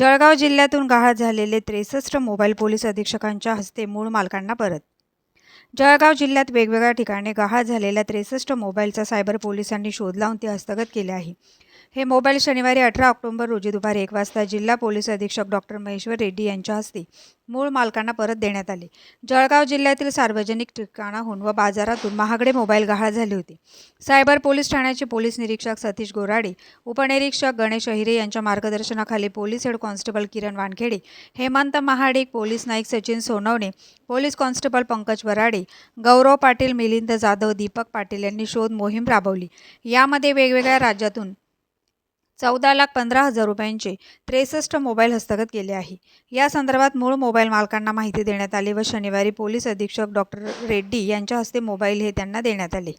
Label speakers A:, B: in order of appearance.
A: जळगाव जिल्ह्यातून गहाळ झालेले त्रेसष्ट मोबाईल पोलीस अधीक्षकांच्या हस्ते मूळ मालकांना परत. जळगाव जिल्ह्यात वेगवेगळ्या ठिकाणी गहाळ झालेल्या त्रेसष्ट मोबाईलचा सायबर पोलिसांनी शोध लावून ते हस्तगत केले आहे. हे मोबाईल शनिवारी अठरा ऑक्टोबर रोजी दुपारी एक वाजता जिल्हा पोलीस अधीक्षक डॉक्टर महेश्वर रेड्डी यांच्या हस्ते मूळ मालकांना परत देण्यात आले. जळगाव जिल्ह्यातील सार्वजनिक ठिकाणाहून व बाजारातून महागडे मोबाईल गहाळ झाले होते. सायबर पोलीस ठाण्याचे पोलीस निरीक्षक सतीश गोराडे उपनिरीक्षक गणेश अहिरे यांच्या मार्गदर्शनाखाली police head constable Kiran Wankhede Hemant Mahadik police Naik Sachin Sonawane police constable Pankaj Varade Gaurav Patil Milind Jadhav Deepak Patil यांनी शोध मोहीम राबवली. यामध्ये वेगवेगळ्या राज्यातून चौदा लाख पंधरा हजार रुपयांचे त्रेसष्ट मोबाईल हस्तगत केले आहे. या संदर्भात मूळ मोबाईल मालकांना माहिती देण्यात आली व शनिवारी पोलीस अधीक्षक डॉक्टर रेड्डी यांच्या हस्ते मोबाईल हे त्यांना देण्यात आले.